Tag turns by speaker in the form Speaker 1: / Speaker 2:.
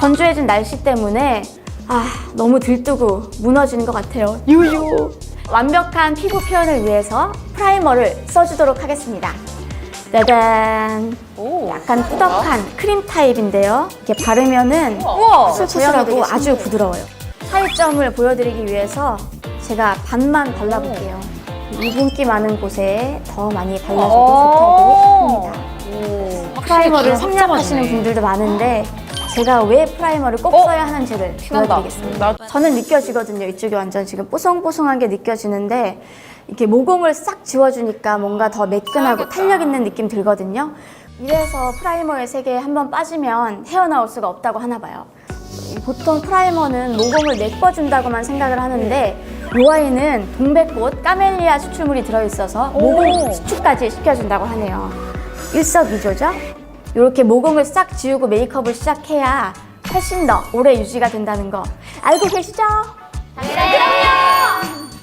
Speaker 1: 건조해진 날씨 때문에 아 너무 들뜨고 무너지는 것 같아요. 유유. 완벽한 피부 표현을 위해서 프라이머를 써주도록 하겠습니다. 짜잔.
Speaker 2: 오.
Speaker 1: 약간 꾸덕한 크림 타입인데요. 이렇게 바르면은
Speaker 2: 우와.
Speaker 1: 수수하고 아주 부드러워요. 차이점을 보여드리기 위해서 제가 반만 발라볼게요. 유분기 많은 곳에 더 많이 발라줘도 좋다고 합니다.
Speaker 2: 오.
Speaker 1: 프라이머를
Speaker 2: 맞네.
Speaker 1: 분들도 많은데 제가 왜 프라이머를 꼭
Speaker 2: 어?
Speaker 1: 써야 하는지를. 보여드리겠습니다.
Speaker 2: 나-
Speaker 1: 저는 느껴지거든요. 이쪽이 완전 지금 뽀송뽀송한 게 느껴지는데 이렇게 모공을 싹 지워주니까 뭔가 더 매끈하고 탄력 있는 느낌 들거든요. 이래서 프라이머의 세계에 한번 빠지면 헤어나올 수가 없다고 하나 봐요. 보통 프라이머는 모공을 메꿔준다고만 생각을 하는데 이 아이는 동백꽃 까멜리아 수출물이 들어있어서 모공
Speaker 2: 오.
Speaker 1: 수축까지 시켜준다고 하네요. 일석이조죠? 이렇게 모공을 싹 지우고 메이크업을 시작해야 훨씬 더 오래 유지가 된다는 거 알고 계시죠?